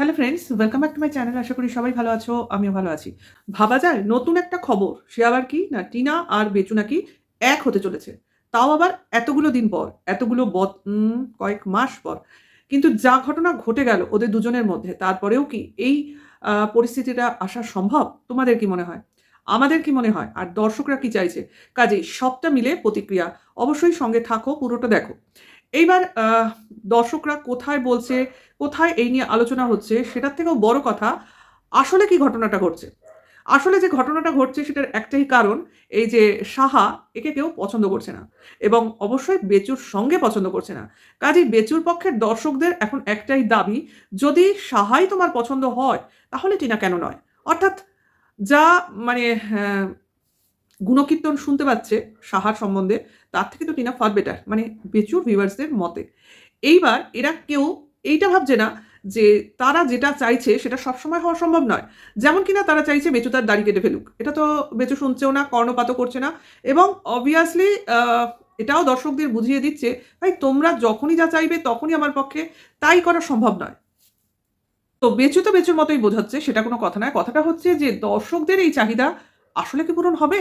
Hello friends welcome back to my channel আশা করি সবাই ভালো আছো, আমিও ভালো আছি। ভাবা যায়, নতুন একটা খবর, সে আবার কি? না, টিনা আর বেচু নাকি এক হতে চলেছে। তাও আবার এতগুলো দিন পর, এতগুলো কয়েক মাস পর। কিন্তু যা ঘটনা ঘটে গেল ওদের দুজনের মধ্যে, তারপরেও কি এই পরিস্থিতিটা আসা সম্ভব? তোমাদের কি মনে হয়? আমাদের কি মনে হয়? আর দর্শকরা কি চাইছে? কাজেই সবটা মিলে প্রতিক্রিয়া। অবশ্যই সঙ্গে থাকো, পুরোটা দেখো। এইবার দর্শকরা কোথায় বলছে কোথায় এই নিয়ে আলোচনা হচ্ছে সেটার থেকেও বড় কথা আসলে কি ঘটনাটা ঘটছে? আসলে যে ঘটনাটা ঘটছে সেটার একটাই কারণ এই যে সাহা একে কেউ পছন্দ করছে না এবং অবশ্যই বেচুর সঙ্গে পছন্দ করছে না। কাজেই বেচুর পক্ষের দর্শকদের এখন একটাই দাবি যদি সাহাই তোমার পছন্দ হয় তাহলে টিনা কেন নয়? অর্থাৎ যা মানে হ্যাঁ, গুণকীর্তন শুনতে পাচ্ছে সাহার সম্বন্ধে, তার থেকে তো টিনা ফার বেটার মানে বেচুর ভিউয়ার্সদের মতে। এইবার এরা কেউ এইটা ভাবছে না যে তারা যেটা চাইছে সেটা সবসময় হওয়া সম্ভব নয়। যেমন কিনা তারা চাইছে বেচু তার দাড়ি কেটে ফেলুক। এটা তো বেচু শুনছেও না, কর্ণপাতও করছে না। এবং অবভিয়াসলি এটাও দর্শকদের বুঝিয়ে দিচ্ছে, ভাই, তোমরা যখনই যা চাইবে তখনই আমার পক্ষে তাই করা সম্ভব নয়। তো বেচু তো বেচুর মতোই বোঝাচ্ছে, সেটা কোনো কথা নয়। কথাটা হচ্ছে যে দর্শকদের এই চাহিদা আসলে কি পূরণ হবে?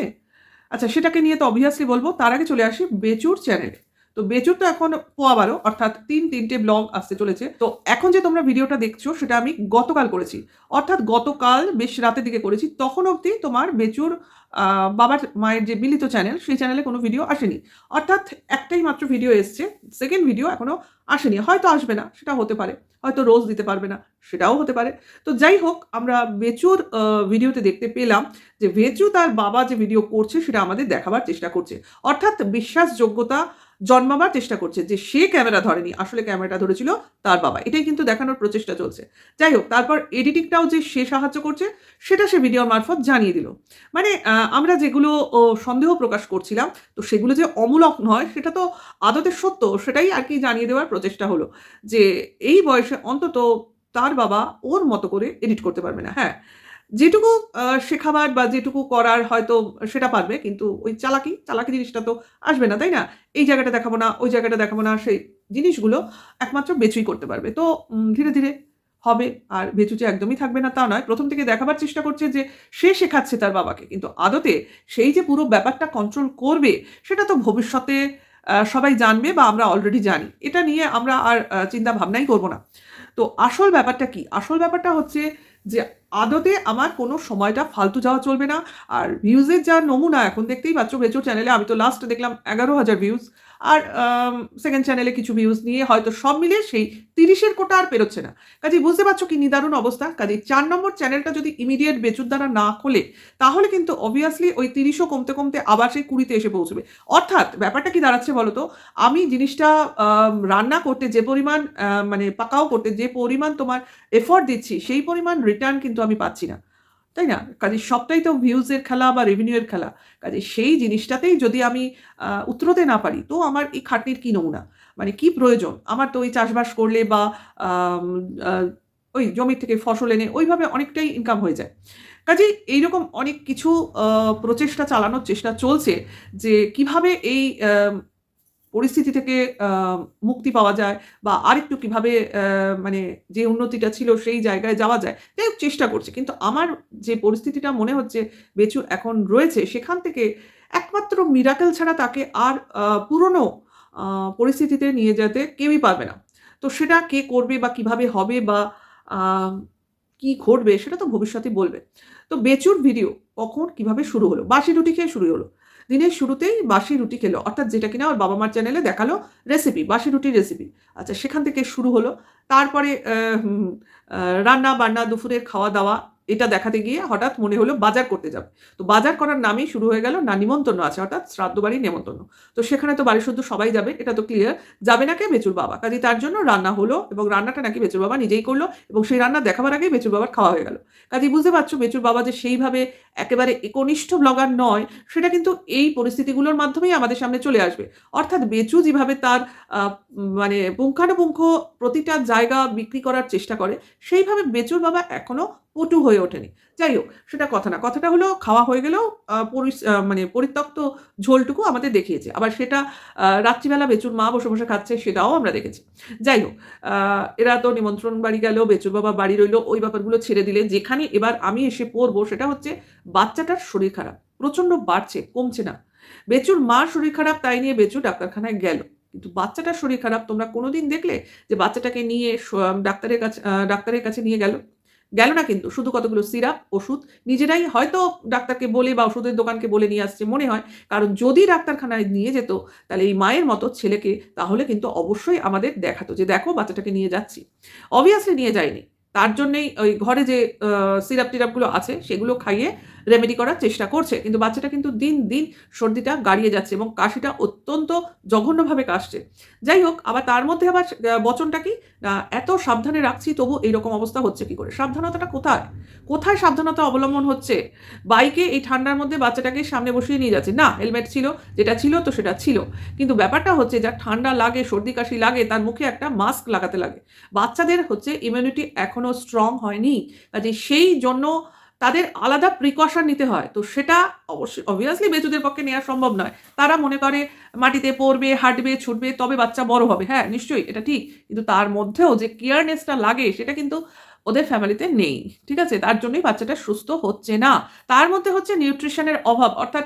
আচ্ছা সেটাকে নিয়ে তো অবভিয়াসলি বলব, তার আগে চলে আসি বেচুর চ্যানেলে তো বেচুর তো এখন পোয়া বারো, অর্থাৎ তিন তিনটে ব্লগ আসতে চলেছে। তো এখন যে তোমরা ভিডিওটা দেখছ, সেটা আমি গতকাল করেছি। অর্থাৎ গতকাল বেশ রাতের দিকে করেছি, তখন অবধি তোমার বেচুর বাবার মায়ের যে মিলিত চ্যানেল সেই চ্যানেলে কোনো ভিডিও আসেনি। অর্থাৎ একটাই মাত্র ভিডিও এসছে সেকেন্ড ভিডিও এখনও আসেনি। হয়তো আসবে না সেটা হতে পারে। হয়তো রোজ দিতে পারবে না, সেটাও হতে পারে। তো যাই হোক, আমরা বেচুর ভিডিওতে দেখতে পেলাম যে বেচু তার বাবা যে ভিডিও করছে, সেটা আমাদের দেখাবার চেষ্টা করছে। অর্থাৎ বিশ্বাসযোগ্যতা জন্মাবার চেষ্টা করছে যে সে ক্যামেরা ধরেনি। আসলে ক্যামেরাটা ধরেছিল তার বাবা। এটাই কিন্তু দেখানোর প্রচেষ্টা চলছে। যাই হোক, তারপর এডিটিংটাও যে সে সাহায্য করছে, সেটা সে ভিডিওর মারফত জানিয়ে দিল। মানে আমরা যেগুলো সন্দেহ প্রকাশ করছিলাম, তো সেগুলো যে অমূলক নয়, সেটা তো আদতে সত্য, সেটাই আর কি জানিয়ে দেওয়ার প্রচেষ্টা হলো, যে এই বয়সে অন্তত তার বাবা ওর মতো করে এডিট করতে পারবে না। হ্যাঁ যেটুকু শেখাবার বা যেটুকু করার হয়তো সেটা পারবে, কিন্তু ওই চালাকি চালাকি জিনিসটা তো আসবে না, তাই না? এই জায়গাটা দেখাবো না, ওই জায়গাটা দেখাবো না, সেই জিনিসগুলো একমাত্র বেচুই করতে পারবে। তো ধীরে ধীরে হবে আর ভেচুচে একদমই থাকবে না, তা নয়। প্রথম থেকে দেখাবার চেষ্টা করছে যে সে শেখাচ্ছে তার বাবাকে। কিন্তু আদতে সেই যে পুরো ব্যাপারটা কন্ট্রোল করবে, সেটা তো ভবিষ্যতে সবাই জানবে বা আমরা অলরেডি জানি। এটা নিয়ে আমরা আর চিন্তা ভাবনাই করব না। তো আসল ব্যাপারটা কি? আসল ব্যাপারটা হচ্ছে যে আদতে আমার কোনো সময়টা ফালতু যাওয়া চলবে না। আর ভিউজের যা নমুনা, এখন দেখতেই পাচ্ছ বেচো চ্যানেলে আমি তো লাস্ট দেখলাম এগারো হাজার ভিউজ আর সেকেন্ড চ্যানেলে কিছু ভিউজ নিয়ে হয়তো সব মিলে সেই তিরিশের কোটা আর পেরোচ্ছে না। কাজে বুঝতে পারছ কি নিদারুণ অবস্থা। কাজে চার নম্বর চ্যানেলটা যদি ইমিডিয়েট বেচুর দ্বারা না খোলে, তাহলে কিন্তু অবভিয়াসলি ওই তিরিশও কমতে কমতে আবার সেই কুড়িতে এসে পৌঁছবে। অর্থাৎ ব্যাপারটা কি দাঁড়াচ্ছে বলো তো আমি জিনিসটা রান্না করতে যে পরিমাণ মানে পাকাও করতে যে পরিমাণ তোমার এফোর্ট দিচ্ছি, সেই পরিমাণ রিটার্ন কিন্তু আমি পাচ্ছি না। তাই না? কাজে সবটাই তো ভিউজের খেলা বা রেভিনিউয়ের খেলা। কাজে সেই জিনিসটাতেই যদি আমি উতরোতে না পারি, তো আমার এই খাটনির কী নমুনা? মানে কি প্রয়োজন? আমার তো ওই চাষবাস করলে বা ওই জমির থেকে ফসল এনে ওইভাবে অনেকটাই ইনকাম হয়ে যায়। কাজেই এইরকম অনেক কিছু প্রচেষ্টা চালানোর চেষ্টা চলছে যে কীভাবে এই পরিস্থিতি থেকে মুক্তি পাওয়া যায় বা আরেকটু কীভাবে মানে যে উন্নতিটা ছিল সেই জায়গায় যাওয়া যায়, যাই হোক চেষ্টা করছে। কিন্তু আমার যে পরিস্থিতিটা মনে হচ্ছে বেচু এখন রয়েছে, সেখান থেকে একমাত্র মিরাকেল ছাড়া তাকে আর পুরনো পরিস্থিতিতে নিয়ে যেতে কেউই পারবে না। তো সেটা কে করবে বা কীভাবে হবে বা কি ঘটবে সেটা তো ভবিষ্যতে বলবে। তো বেচুর ভিডিও কখন কীভাবে শুরু হলো? বাসি রুটি খেয়ে শুরু হলো। দিনের শুরুতেই বাসি রুটি খেলো। অর্থাৎ যেটা কিনা ওর বাবা মার চ্যানেলে দেখাল রেসিপি বাসি রুটির রেসিপি আচ্ছা সেখান থেকে শুরু হলো। তারপরে রান্না বান্না দুপুরের খাওয়া দাওয়া এটা দেখাতে গিয়ে হঠাৎ মনে হলো বাজার করতে যাবে। তো বাজার করার নামেই শুরু হয়ে গেল না নিমন্ত্রণ আছে অর্থাৎ শ্রাদ্ধ বাড়ির নেমন্তন্ন তো সেখানে তো বাড়ি শুদ্ধ সবাই যাবে, এটা তো ক্লিয়ার যাবে নাকি বেচুর বাবা? কাজে তার জন্য রান্না হলো এবং রান্নাটা নাকি বেচুর বাবা নিজেই করল এবং সেই রান্না দেখাবার আগেই বেচুর বাবার খাওয়া হয়ে গেল। কাজে বুঝতে পারছ বেচুর বাবা যে সেইভাবে একেবারে একনিষ্ঠ ব্লগার নয়, সেটা কিন্তু এই পরিস্থিতিগুলোর মাধ্যমেই আমাদের সামনে চলে আসবে। অর্থাৎ বেচু যেভাবে তার মানে পুঙ্খানুপুঙ্খ প্রতিটা জায়গা বিক্রি করার চেষ্টা করে, সেইভাবে বেচুর বাবা এখনও পটু হয়ে ওঠেনি। যাই হোক সেটা কথা না। কথাটা হলো খাওয়া হয়ে গেলেও আহ, মানে পরিত্যক্ত ঝোলটুকু আমাদের দেখিয়েছে। আবার সেটা রাত্রিবেলা বেচুর মা বসে বসে খাচ্ছে সেটাও আমরা দেখেছি। যাই হোক এরা তো নিমন্ত্রণ বাড়ি গেল বেচুর বাবা বাড়ি রইল ওই ব্যাপারগুলো ছেড়ে দিলে যেখানে এবার আমি এসে পড়ব সেটা হচ্ছে বাচ্চাটার শরীর খারাপ। প্রচণ্ড বাড়ছে কমছে না। বেচুর মার শরীর খারাপ তাই নিয়ে বেচু ডাক্তারখানায় গেল। কিন্তু বাচ্চাটার শরীর খারাপ তোমরা কোনোদিন দেখলে যে বাচ্চাটাকে নিয়ে ডাক্তারের কাছে ডাক্তারের কাছে নিয়ে গেল? গেল না কিন্তু। শুধু কতগুলো সিরাপ, ওষুধ, নিজেরাই হয়তো ডাক্তারকে বলে বা ওষুধের দোকানকে বলে নিয়ে আসছে, মনে হয়। কারণ যদি ডাক্তারখানায় নিয়ে যেত, তাহলে এই মায়ের মতো ছেলেকে তাহলে কিন্তু অবশ্যই আমাদের দেখাতো যে, দেখো, বাচ্চাটাকে নিয়ে যাচ্ছি। অবভিয়াসলি নিয়ে যায়নি। তার জন্যেই ওই ঘরে যে সিরাপ টিরাপগুলো আছে, সেগুলো খাইয়ে রেমেডি করার চেষ্টা করছে। কিন্তু বাচ্চাটা কিন্তু দিন দিন সর্দিটা গাড়িয়ে যাচ্ছে এবং কাশিটা অত্যন্ত জঘন্যভাবে কাশছে। যাই হোক, আবার তার মধ্যে আবার বচনটা কি? এত সাবধানে রাখছি, তবু এইরকম অবস্থা হচ্ছে কি করে? সাবধানতাটা কোথায়? কোথায় সাবধানতা অবলম্বন হচ্ছে? বাইকে এই ঠান্ডার মধ্যে বাচ্চাটাকে সামনে বসিয়ে নিয়ে যাচ্ছে। না হেলমেট ছিল, যেটা ছিল তো সেটা ছিল। কিন্তু ব্যাপারটা হচ্ছে, যা ঠান্ডা লাগে, সর্দি কাশি লাগে, তার মুখে একটা মাস্ক লাগাতে লাগে। বাচ্চাদের হচ্ছে ইমিউনিটি এখনও স্ট্রং হয়নি। কাজে সেই জন্য তাদের আলাদা প্রিকশন নিতে হয়। তো সেটা অবশ্যই অবভিয়াসলি বেচুদের পক্ষে নেওয়া সম্ভব নয়। তারা মনে করে মাটিতে পড়বে, হাঁটবে, ছুটবে, তবে বাচ্চা বড় হবে। হ্যাঁ নিশ্চয়ই এটা ঠিক। কিন্তু তার মধ্যেও যে কেয়ারনেসটা লাগে, সেটা কিন্তু ওদের ফ্যামিলিতে নেই। ঠিক আছে? তার জন্যই বাচ্চাটা সুস্থ হচ্ছে না। তার মধ্যে হচ্ছে নিউট্রিশনের অভাব। অর্থাৎ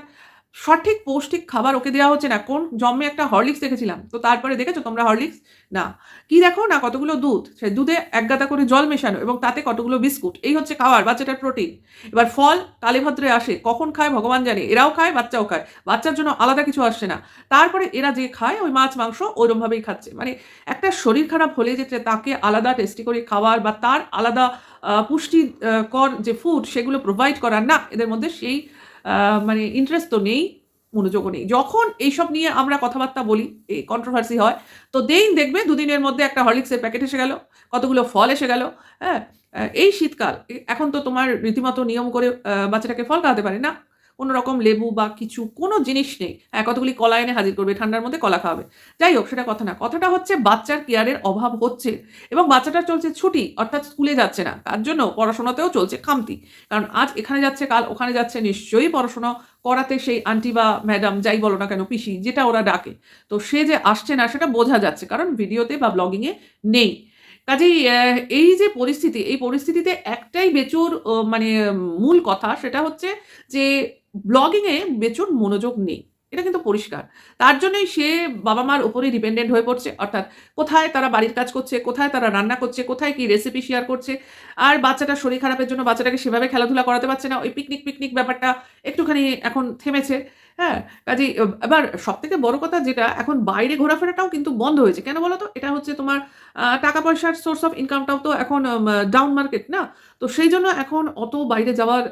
সঠিক পৌষ্টিক খাবার ওকে দেওয়া হচ্ছে না। কোন জন্মে একটা হরলিক্স দেখেছিলাম? তো তারপরে দেখেছ তোমরা হরলিক্স? না। কি দেখো? না, কতগুলো দুধ? সে দুধে এক গাদা করে জল মেশানো এবং তাতে কতগুলো বিস্কুট? এই হচ্ছে খাবার বাচ্চাটার প্রোটিন। এবার ফল কালীভদ্রে আসে, কখন খায় ভগবান জানে, এরাও খায়, বাচ্চাও খায়। বাচ্চার জন্য আলাদা কিছু আসছে না। তারপরে এরা যে খায়, ওই মাছ, মাংস ওইরকমভাবেই খাচ্ছে। মানে একটা শরীর খারাপ হলে যে তাকে আলাদা টেস্টি করে খাওয়ার বা তার আলাদা পুষ্টিকর যে ফুড সেগুলো প্রোভাইড করার না, এদের মধ্যে সেই মানে ইন্টারেস্ট তো নেই, মনোযোগও নেই। যখন এইসব নিয়ে আমরা কথাবার্তা বলি, এই কন্ট্রোভার্সি হয়, তো দেই দেখবে দুদিনের মধ্যে একটা হরলিক্সের প্যাকেট এসে গেল, কতগুলো ফল এসে গেল হ্যাঁ? এই শীতকাল এখন তো তোমার রীতিমতো নিয়ম করে বাচ্চাটাকে ফল খাওয়াতে পারে না। কোনো রকম লেবু বা কিছু, কোনো জিনিস নেই। হ্যাঁ কতগুলি কলা এনে হাজির করবে, ঠান্ডার মধ্যে কলা খাওয়াবে। যাই হোক, সেটা কথা না। কথাটা হচ্ছে বাচ্চার কেয়ারের অভাব হচ্ছে এবং বাচ্চাটার চলছে ছুটি, অর্থাৎ স্কুলে যাচ্ছে না। তার জন্য পড়াশোনাতেও চলছে খামতি। কারণ আজ এখানে যাচ্ছে, কাল ওখানে যাচ্ছে, নিশ্চয়ই পড়াশোনা করাতে সেই আন্টি বা ম্যাডাম যাই বলো না কেন, পিসি, যেটা ওরা ডাকে। তো সে যে আসছে না, সেটা বোঝা যাচ্ছে। কারণ ভিডিওতে বা ব্লগিংয়ে নেই। কাজেই এই যে পরিস্থিতি, এই পরিস্থিতিতে একটাই বেচুর মানে মূল কথা সেটা হচ্ছে যে ব্লগিংয়ে বেচুর মনোযোগ নেই। এটা কিন্তু পরিষ্কার। তার জন্যই সে বাবা মার উপরেই ডিপেন্ডেন্ট হয়ে পড়ছে। অর্থাৎ কোথায় তারা বাড়ির কাজ করছে, কোথায় তারা রান্না করছে, কোথায় কি রেসিপি শেয়ার করছে, আর বাচ্চাটার শরীর খারাপের জন্য বাচ্চাটাকে সেভাবে খেলাধুলা করাতে পারছে না। ওই পিকনিক পিকনিক ব্যাপারটা একটুখানি এখন থেমেছে। হ্যাঁ কাজে এবার সব থেকে বড় কথা যেটা, এখন বাইরে ঘোরাফেরাটাও কিন্তু বন্ধ হয়েছে। কেন বলো তো এটা হচ্ছে তোমার টাকা পয়সার সোর্স অফ ইনকামটাও তো এখন ডাউন মার্কেট না? তো সেই জন্য এখন অত বাইরে যাওয়ার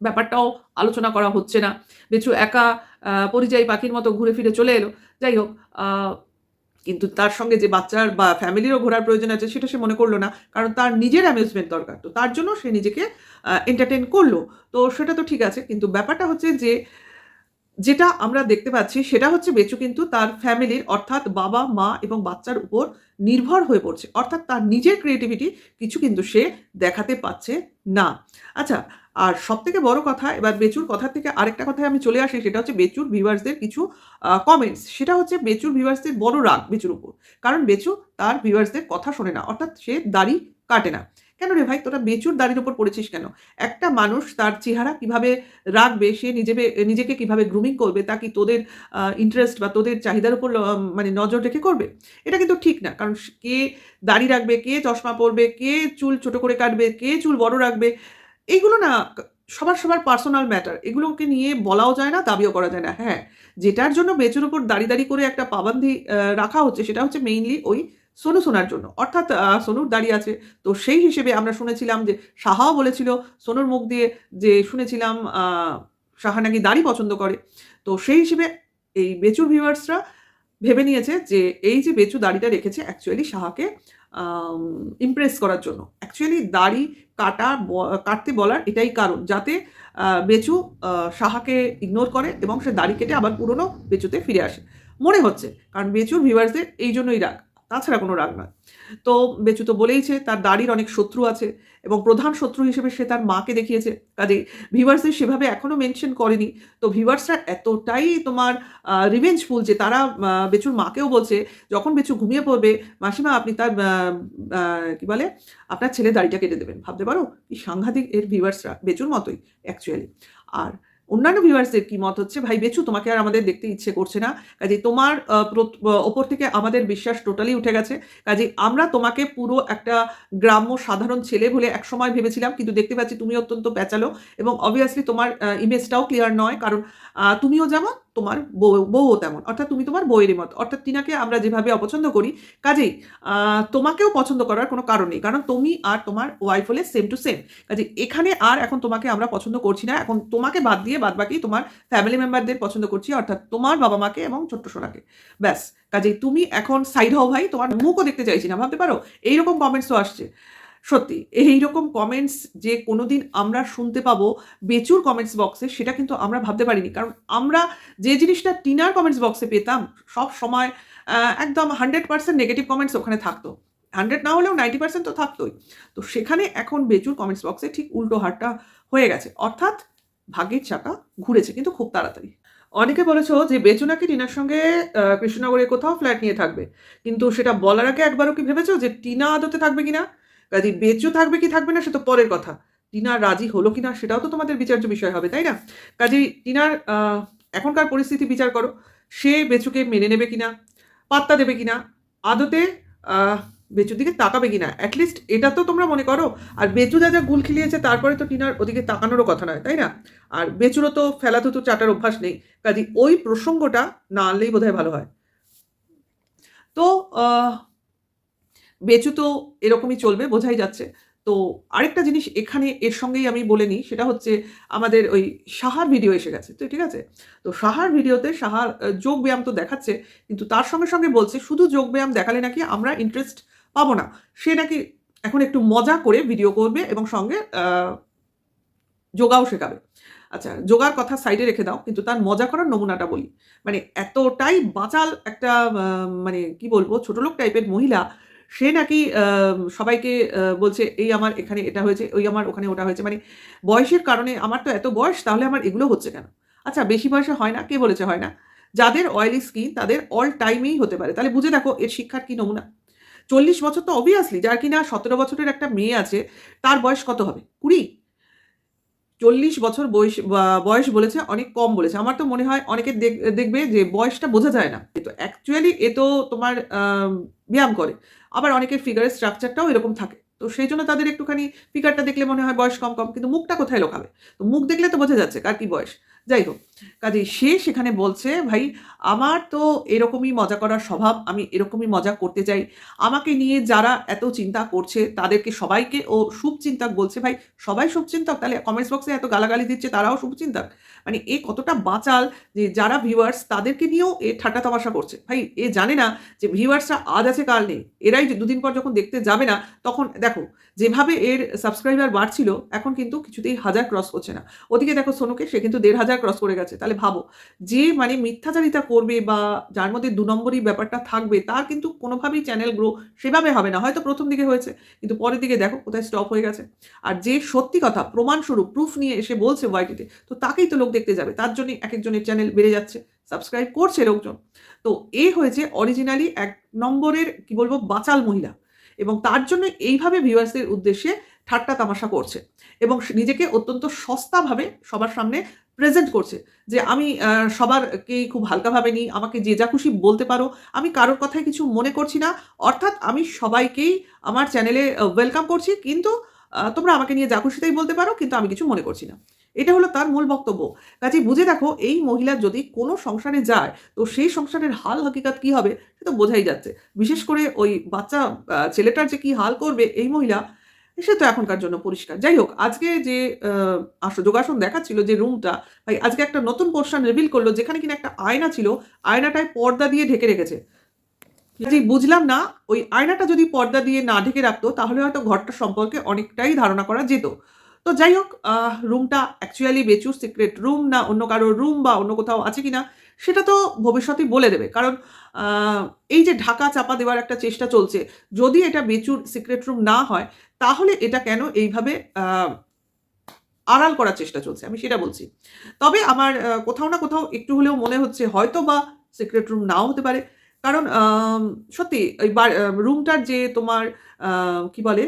ব্যাপারটাও আলোচনা করা হচ্ছে না। বেচু একা পরিযায়ী পাখির মতো ঘুরে ফিরে চলে এলো। যাই হোক কিন্তু তার সঙ্গে যে বাচ্চার বা ফ্যামিলিরও ঘোরার প্রয়োজন আছে সেটা সে মনে করল না। কারণ তার নিজের অ্যামিউজমেন্ট দরকার। তো তার জন্য সে নিজেকে এন্টারটেন করল। তো সেটা তো ঠিক আছে, কিন্তু ব্যাপারটা হচ্ছে যে, যেটা আমরা দেখতে পাচ্ছি সেটা হচ্ছে বেচু কিন্তু তার ফ্যামিলির অর্থাৎ বাবা, মা এবং বাচ্চার উপর নির্ভর হয়ে পড়ছে। অর্থাৎ তার নিজের ক্রিয়েটিভিটি কিছু কিন্তু সে দেখাতে পাচ্ছে না। আচ্ছা আর সব থেকে বড় কথা, এবার বেচুর কথা থেকে আরেকটা কথায় আমি চলে আসি, সেটা হচ্ছে বেচুর ভিউয়ার্সদের কিছু কমেন্টস সেটা হচ্ছে বেচুর ভিউয়ার্সদের বড় রাগ বেচুর উপর। কারণ বেচু তার ভিউয়ার্সদের কথা শোনে না, অর্থাৎ সে দাড়ি কাটে না। কেন রে ভাই? তোরা বেচুর দাড়ির উপর পড়েছিস কেন? একটা মানুষ তার চেহারা কীভাবে রাখবে, সে নিজে নিজেকে কীভাবে গ্রুমিং করবে, তা কি তোদের ইন্টারেস্ট বা তোদের চাহিদার উপর মানে নজর রেখে করবে? এটা কিন্তু ঠিক না। কারণ কে দাড়ি রাখবে, কে চশমা পরবে, কে চুল ছোট করে কাটবে, কে চুল বড় রাখবে এইগুলো না সবার সবার পার্সোনাল ম্যাটার এগুলোকে নিয়ে বলাও যায় না, দাবিও করা যায় না। হ্যাঁ যেটার জন্য বেচুর উপর দাড়ি দাড়ি করে একটা পাবান্ধি রাখা হচ্ছে সেটা হচ্ছে মেইনলি ওই সোনু সোনার জন্য। অর্থাৎ সোনুর দাড়ি আছে। তো সেই হিসেবে আমরা শুনেছিলাম যে সাহাও বলেছিল, সোনুর মুখ দিয়ে যে শুনেছিলাম সাহা নাকি দাড়ি পছন্দ করে। তো সেই হিসেবে এই বেচুর ভিউয়ার্সরা ভেবে নিয়েছে যে এই যে বেচু দাড়িটা রেখেছে অ্যাকচুয়ালি সাহাকে ইমপ্রেস করার জন্য। অ্যাকচুয়ালি দাড়ি কাটা কাটতে বলার এটাই কারণ যাতে বেচু শাহাকে সাহাকে ইগনোর করে এবং সে দাড়ি কেটে আবার পুরনো বেচুতে ফিরে আসে। মনে হচ্ছে, কারণ বেচুর ভিউয়ার্সদের এই জন্যই রাগ। তাছাড়া কোনো রাগ নয়। তো বেচু তো বলেইছে তার দাড়ির অনেক শত্রু আছে এবং প্রধান শত্রু হিসেবে সে তার মাকে দেখিয়েছে। কাজে ভিভার্সের সেভাবে এখনও মেনশন করেনি। তো ভিভার্সরা এতটাই তোমার রিভেঞ্জফুল যে তারা বেচুর মাকেও বলছে, যখন বেচু ঘুমিয়ে পড়বে, মাসিমা আপনি তার কি বলে, আপনার ছেলে দাড়িটা কেটে দেবেন। ভাবতে পারো কি সাংঘাতিক এর ভিভার্সরা বেচুর মতোই অ্যাকচুয়ালি আর অন্যান্য ভিউয়ার্সদের কি মত হচ্ছে? ভাই, বেচু, তোমাকে আর আমাদের দেখতে ইচ্ছে করছে না। কাজে তোমার ওপর থেকে আমাদের বিশ্বাস টোটালি উঠে গেছে। কাজে আমরা তোমাকে পুরো একটা গ্রাম্য সাধারণ ছেলে বলে একসময় ভেবেছিলাম, কিন্তু দেখতে পাচ্ছি তুমি অত্যন্ত প্যাচালো এবং অবভিয়াসলি তোমার ইমেজটাও ক্লিয়ার নয়। কারণ তুমিও যেমন তোমার বউ, বউও তেমন। অর্থাৎ তুমি তোমার বউয়েরই মত। অর্থাৎ টিনাকে আমরা যেভাবে অপছন্দ করি, কাজেই তোমাকেও পছন্দ করার কোনো কারণ নেই। কারণ তুমি আর তোমার ওয়াইফ হলে সেম টু সেম কাজে এখানে আর এখন তোমাকে আমরা পছন্দ করছি না। এখন তোমাকে বাদ দিয়ে বাদ বাকি তোমার ফ্যামিলি মেম্বারদের পছন্দ করছি, অর্থাৎ তোমার বাবা মাকে এবং ছোট্ট সোনাকে। ব্যাস। কাজেই, তুমি এখন সাইড হও ভাই। তোমার মুখও দেখতে চাইছি না, ভাবতে পারো? এইরকম কমেন্টসও আসছে। সত্যি এই রকম কমেন্টস যে কোনোদিন আমরা শুনতে পাবো বেচুর কমেন্টস বক্সে সেটা কিন্তু আমরা ভাবতে পারিনি। কারণ আমরা যে জিনিসটা টিনার কমেন্টস বক্সে পেতাম, সব সময় একদম হান্ড্রেড পার্সেন্ট নেগেটিভ কমেন্টস ওখানে থাকতো। হান্ড্রেড না হলেও নাইনটি পার্সেন্ট তো থাকতোই। তো সেখানে এখন বেচুর কমেন্টস বক্সে ঠিক উল্টো হারটা হয়ে গেছে। অর্থাৎ ভাগ্যের চাকা ঘুরেছে, কিন্তু খুব তাড়াতাড়ি। অনেকে বলেছ যে বেচু নাকি টিনার সঙ্গে কৃষ্ণনগরে কোথাও ফ্ল্যাট নিয়ে থাকবে। কিন্তু সেটা বলার আগে একবারও কি ভেবেছো যে টিনা আদতে থাকবে কিনা? কাজে বেচু থাকবে কি থাকবে না সে তো পরের কথা। টিনা রাজি হলো কি না সেটাও তো তোমাদের বিচার্য বিষয় হবে, তাই না? কাজেই টিনার এখনকার পরিস্থিতি বিচার করো, সে বেচুকে মেনে নেবে কিনা, পাত্তা দেবে কিনা, আদতে বেচুর দিকে তাকাবে কিনা অ্যাটলিস্ট এটা তো তোমরা মনে করো। আর বেচু যা যা গুল খিলিয়েছে, তারপরে তো টিনার ওদিকে তাকানোরও কথা নয়, তাই না? আর বেচুরও তো ফেলাথুতু চাটার অভ্যাস নেই কাজে ওই প্রসঙ্গটা না আনলেই বোধহয় ভালো হয়। তো বেচু তো এরকমই চলবে, বোঝাই যাচ্ছে। তো আরেকটা জিনিস এখানে এর সঙ্গেই আমি বলে নিই, সেটা হচ্ছে আমাদের ওই সাহার ভিডিও এসে গেছে, তো ঠিক আছে? তো সাহার ভিডিওতে সাহার যোগ ব্যায়াম তো দেখাচ্ছে, কিন্তু তার সঙ্গে সঙ্গে বলছে, শুধু যোগ ব্যায়াম দেখালে নাকি আমরা ইন্টারেস্ট পাবো না। সে নাকি এখন একটু মজা করে ভিডিও করবে এবং সঙ্গে যোগাও শেখাবে। আচ্ছা যোগার কথা সাইডে রেখে দাও, কিন্তু তার মজা করার নমুনাটা বলি। মানে এতটাই বাঁচাল একটা মানে কি বলব ছোট লোক টাইপের মহিলা সে নাকি সবাইকে বলছে, এই আমার এখানে এটা হয়েছে, ওই আমার ওখানে ওটা হয়েছে। মানে বয়সের কারণে আমার তো এত বয়স, তাহলে আমার এগুলো হচ্ছে কেন? আচ্ছা বেশি বয়সে হয় না? কে বলেছে হয় না? যাদের অয়েলি স্কিন তাদের অল টাইমেই হতে পারে। তাহলে বুঝে দেখো, এর শিক্ষার কি নমুনা? চল্লিশ বছর তো অবভিয়াসলি যার কিনা সতেরো বছরের একটা মেয়ে আছে, তার বয়স কত হবে? কুড়ি? চল্লিশ বছর বয়স বয়স বলেছে, অনেক কম বলেছে। আমার তো মনে হয় অনেকে দেখ- দেখবে যে বয়সটা বোঝা যায় না। তো অ্যাকচুয়ালি এ তো তোমার ব্যায়াম করে। আবার অনেকের ফিগারের স্ট্রাকচারটাও এরকম থাকে। তো সেই জন্য তাদের একটুখানি ফিগারটা দেখলে মনে হয় বয়স কম কম। কিন্তু মুখটা কোথায় লোকাবে? তো মুখ দেখলে তো বোঝা যাচ্ছে কার কি বয়স। যাই হোক, কাজেই সে সেখানে বলছে, ভাই, আমার তো এরকমই মজা করার স্বভাব, আমি এরকমই মজা করতে চাই। আমাকে নিয়ে যারা এত চিন্তা করছে, তাদেরকে সবাইকে ও শুভচিন্তক বলছে, ভাই, সবাই শুভচিন্তক? তাহলে কমেন্টস বক্সে এত গালাগালি দিচ্ছে, তারাও শুভচিন্তক? মানে এ কতটা বাঁচাল যে যারা ভিউয়ার্স তাদেরকে নিয়েও এ ঠাট্টা তামাশা করছে। ভাই, এ জানে না যে ভিউয়ার্সরা আজ আছে, কাল নেই। এরাই যে দুদিন পর যখন দেখতে যাবে না, তখন দেখো, যেভাবে এর সাবস্ক্রাইবার বাড়ছিল, এখন কিন্তু কিছুতেই হাজার ক্রস করছে না। ওদিকে দেখো সোনুকে, সে কিন্তু দেড় হাজার ক্রস করে গেছে। তাহলে ভাবো, যে মানে মিথ্যাচারিতা করবে বা যার মধ্যে দু নম্বরই ব্যাপারটা থাকবে, তার কিন্তু কোনোভাবেই চ্যানেল গ্রো সেভাবে হবে না। হয়তো প্রথম দিকে হয়েছে, কিন্তু পরের দিকে দেখো কোথায় স্টপ হয়ে গেছে। আর যে সত্যি কথা, প্রমাণস্বরূপ প্রুফ নিয়ে এসে বলছে ওয়াইটিতে তো তাকেই তো লোক দেখতে যাবে। তার জন্যই এক একজনের চ্যানেল বেড়ে যাচ্ছে সাবস্ক্রাইব করছে লোকজন। তো এ হয়েছে অরিজিনালি এক নম্বরের, কি বলব, বাচাল মহিলা। এবং তার জন্য এইভাবে ভিউয়ার্সদের উদ্দেশ্যে ঠাট্টা তামাশা করছে। এবং নিজেকে অত্যন্ত সস্তাভাবে সবার সামনে প্রেজেন্ট করছে যে আমি আহ, সবারকেই খুব হালকাভাবে নিই আমাকে যে যা খুশি বলতে পারো আমি কারোর কথায় কিছু মনে করছি না অর্থাৎ আমি সবাইকেই আমার চ্যানেলে ওয়েলকাম করছি কিন্তু তোমরা আমাকে নিয়ে যা খুশিতেই বলতে পারো কিন্তু আমি কিছু মনে করছি না। এটা হলো তার মূল বক্তব্য। কাজে বুঝে দেখো এই মহিলা যদি কোনো সংসারে যায় তো সেই সংসারের হাল হকিকত কি হবে সে তো বোঝাই যাচ্ছে। বিশেষ করে ওই বাচ্চা ছেলেটার যে কি হাল করবে এই মহিলা সে তো এখনকার জন্য পরিষ্কার। যাই হোক, আজকে যে যোগাসন দেখাচ্ছিল যে রুমটা ভাই, আজকে একটা নতুন পোর্শন রিভিল করল যেখানে কিনা একটা আয়না ছিল, আয়নাটায় পর্দা দিয়ে ঢেকে রেখেছে। জি বুঝলাম না, ওই আয়নাটা যদি পর্দা দিয়ে না ঢেকে রাখতো, তাহলে হয়তো ঘরটা সম্পর্কে অনেকটাই ধারণা করা যেত। তো যাই হোক রুমটা অ্যাকচুয়ালি বেচুর সিক্রেট রুম না, অন্য কারোর রুম বা অন্য কোথাও আছে কিনা সেটা তো ভবিষ্যতেই বলে দেবে। কারণ এই যে ঢাকা চাপা দেওয়ার একটা চেষ্টা চলছে, যদি এটা বেচুর সিক্রেট রুম না হয়, তাহলে এটা কেন এইভাবে আড়াল করার চেষ্টা চলছে? আমি সেটা বলছি। তবে আমার কোথাও না কোথাও একটু হলেও মনে হচ্ছে হয়তো বা সিক্রেট রুম নাও হতে পারে। কারণ সত্যি ওই রুমটার যে তোমার কি বলে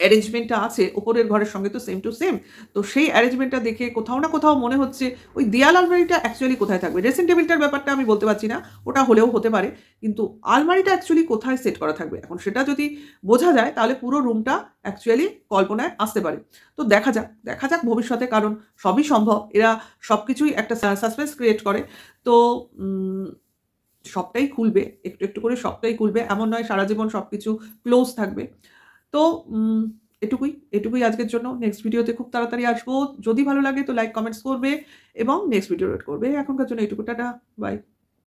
অ্যারেঞ্জমেন্টটা আছে, ওপরের ঘরের সঙ্গে তো সেম টু সেম তো সেই অ্যারেঞ্জমেন্টটা দেখে কোথাও না কোথাও মনে হচ্ছে ওই দেয়াল আলমারিটা অ্যাকচুয়ালি কোথায় থাকবে? ড্রেসিং টেবিলটার ব্যাপারটা আমি বলতে পারছি না, ওটা হলেও হতে পারে, কিন্তু আলমারিটা অ্যাকচুয়ালি কোথায় সেট করা থাকবে? এখন সেটা যদি বোঝা যায়, তাহলে পুরো রুমটা অ্যাকচুয়ালি কল্পনায় আসতে পারে। তো দেখা যাক দেখা যাক ভবিষ্যতে, কারণ সবই সম্ভব, এরা সব কিছুই একটা সাসপেন্স ক্রিয়েট করে, তো সবটাই খুলবে, একটু একটু করে সবটাই খুলবে, এমন নয় সারা জীবন সব কিছু ক্লোজ থাকবে। তো এটুকুই এটুকুই আজকের জন্য। নেক্সট ভিডিওতে খুব তাড়াতাড়ি আসব। যদি ভালো লাগে তো লাইক কমেন্টস করবে এবং নেক্সট ভিডিও রেড করবে। এখনকার জন্য এটুকু, টাটা বাই